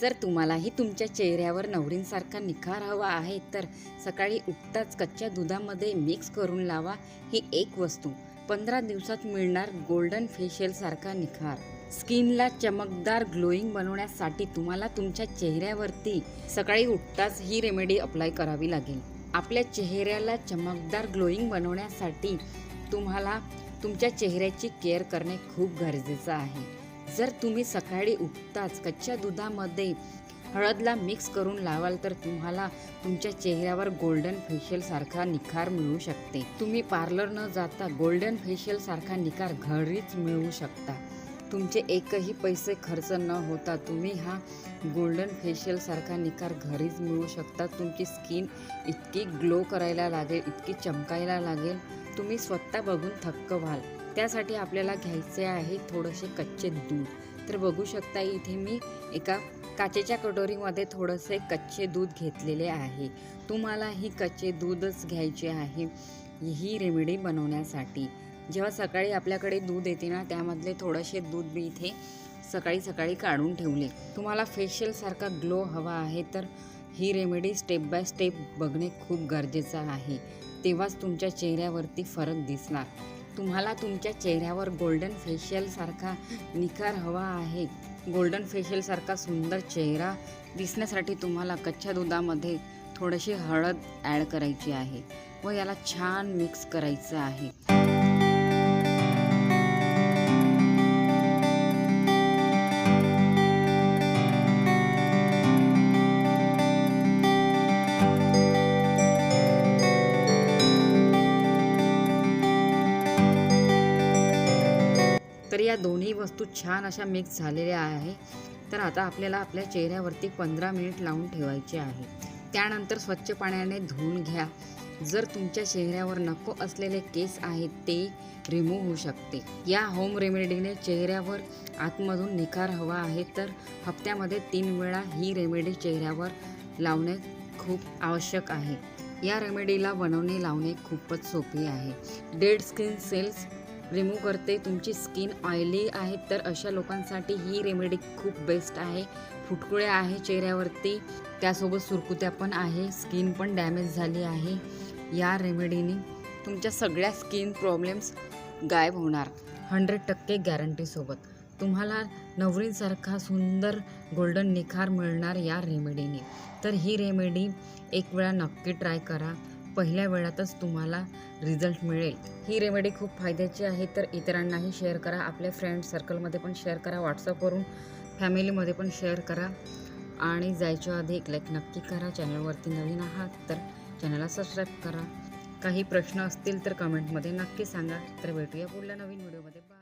जर तुम्हालाही तुमच्या चेहऱ्यावर नवरींसारखा निखार हवा आहे तर सकाळी उठताच कच्च्या दुधामध्ये मिक्स करून लावा ही एक वस्तू. पंधरा दिवसात मिळणार गोल्डन फेशियलसारखा निखार. स्किनला चमकदार ग्लोईंग बनवण्यासाठी तुम्हाला तुमच्या चेहऱ्यावरती सकाळी उठताच ही रेमेडी अप्लाय करावी लागेल. आपल्या चेहऱ्याला चमकदार ग्लोईंग बनवण्यासाठी तुम्हाला तुमच्या चेहऱ्याची केअर करणे खूप गरजेचं आहे. जर तुम्ही सकाळी उठताच कच्च्या दुधामध्ये हळदला मिक्स करून लावाल तर तुम्हाला तुमच्या चेहऱ्यावर गोल्डन फेशियलसारखा निखार मिळू शकते. तुम्ही पार्लर न जाता गोल्डन फेशियलसारखा निखार घरीच मिळवू शकता. तुमचे एकही पैसे खर्च न होता तुम्ही हा गोल्डन फेशियलसारखा निखार घरीच मिळू शकता. तुमची स्किन इतकी ग्लो करायला लागेल इतकी चमकायला लागेल तुम्ही स्वतः बघून थक्क व्हाल. त्यासाठी आपल्याला घ्यायचे आहे थोडेसे कच्चे दूध. तर बघू शकता इथे मी एका काचेच्या कटोरीमध्ये थोडंसे कच्चे दूध घेतलेले आहे. तुम्हाला ही कच्चे दूधच घ्यायचे आहे ही रेमेडी बनवण्यासाठी. जेव्हा सकाळी आपल्याकडे दूध येते ना त्यामधले थोडेसे दूध मी इथे सकाळी सकाळी काढून ठेवले. तुम्हाला फेशियलसारखा ग्लो हवा आहे तर ही रेमेडी स्टेप बाय स्टेप बघणे खूप गरजेचं आहे. तेव्हाच तुमच्या चेहऱ्यावरती फरक दिसणार. तुम्हाला तुमच्या चेहऱ्यावर गोल्डन फेशियलसारखा निखार हवा आहे. गोल्डन फेशियलसारखा सुंदर चेहरा दिसण्यासाठी तुम्हाला कच्च्या दुधामध्ये थोडीशी हळद ॲड करायची आहे व याला छान मिक्स करायचं आहे. या दोन्ही वस्तू छान अशा मिक्स झालेल्या आहे. तर आता आपल्याला आपल्या चेहऱ्यावरती पंधरा मिनिट लावून ठेवायचे आहे. त्यानंतर स्वच्छ पाण्याने धुवून घ्या. जर तुमच्या चेहऱ्यावर नको असलेले केस आहेत ते रिमूव्ह होऊ शकते. या होम रेमेडीने चेहऱ्यावर आतमधून निखार हवा आहे तर हप्त्यामध्ये तीन वेळा ही रेमेडी चेहऱ्यावर लावणे खूप आवश्यक आहे. या रेमेडीला बनवणे लावणे खूपच सोपी आहे. डेड स्किन सेल्स रिमूव्ह करते. तुमची स्किन ऑइली आहे तर अशा लोकांसाठी ही रेमेडी खूप बेस्ट आहे. फुटकुळे आहे चेहऱ्यावरती. त्यासोबत सुरकुत्या पण आहे. स्किन पण डॅमेज झाली आहे. या रेमेडीने तुमच्या सगळ्या स्किन प्रॉब्लेम्स गायब होणार. हंड्रेड टक्के गॅरंटीसोबत तुम्हाला नवरीसारखा सुंदर गोल्डन निखार मिळणार या रेमेडीने तर ही रेमेडी एक वेळा नक्की ट्राय करा. पहिल्या वेळातच तुम्हाला रिझल्ट मिळेल. ही रेमेडी खूप फायद्याची आहे तर इतरांनाही शेअर करा. आपल्या फ्रेंड सर्कलमध्ये पण शेअर करा व्हॉट्सअपवरून फॅमिलीमध्ये पण शेअर करा. आणि जायच्या आधी एक लाईक नक्की करा. चॅनलवरती नवीन आहात तर चॅनलला सबस्क्राईब करा. काही प्रश्न असतील तर कमेंटमध्ये नक्की सांगा. तर भेटूया पुढल्या नवीन व्हिडिओमध्ये बाय